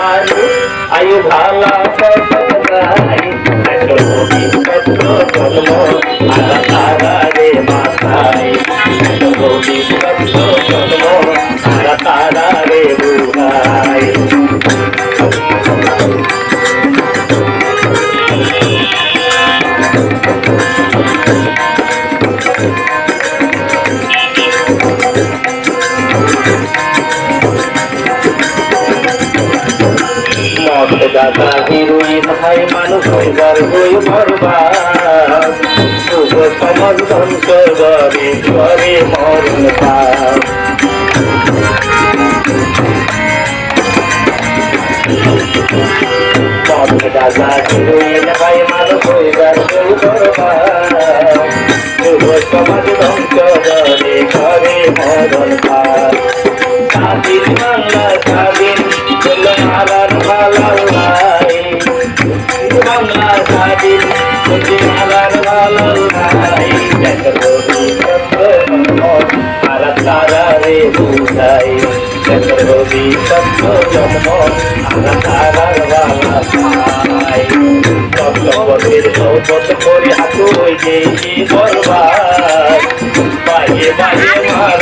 মানুষ আয়ু ভালা জন্ম আলা তারা রে মাথায় দাদা হিরোইন ভাই, মানুষ হই বরবাদ। শুভ সমাজ ধ্বংস করে মরণ পাপ। দাদা হিরোইন ভাই, মানুষ হই বরবাদ। শুভ সমাজ ধ্বংস করে করে মরণ পাপ। চন্দ্রবী সত্য জন্ম মারা তারার বালা ভাই। সপ্তপদের সৌপত করে হাতু বরবাদ মারা মারি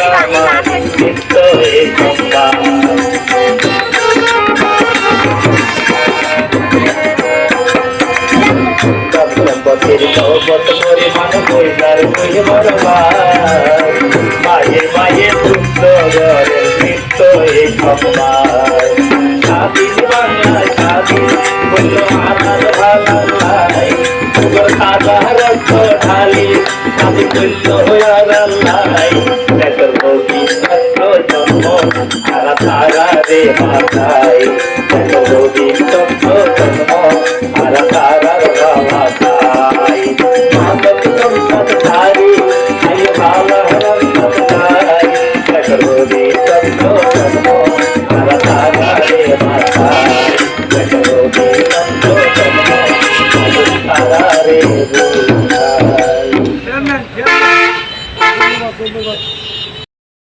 সপ্তপদের সৌপত করে মানুষ হইলার হই বরবাদ বাইয়ে বাইয়ে দুঃখ গরের নিত্য হে সম্বাদ স্বাধীন বাংলায় স্বাধীন বলল সাদা রক্ত ঢালি কইল হইয়ার লাই বেতর ভোগী সত্য জন্ম তারা তারা রে মাথায় Thank you.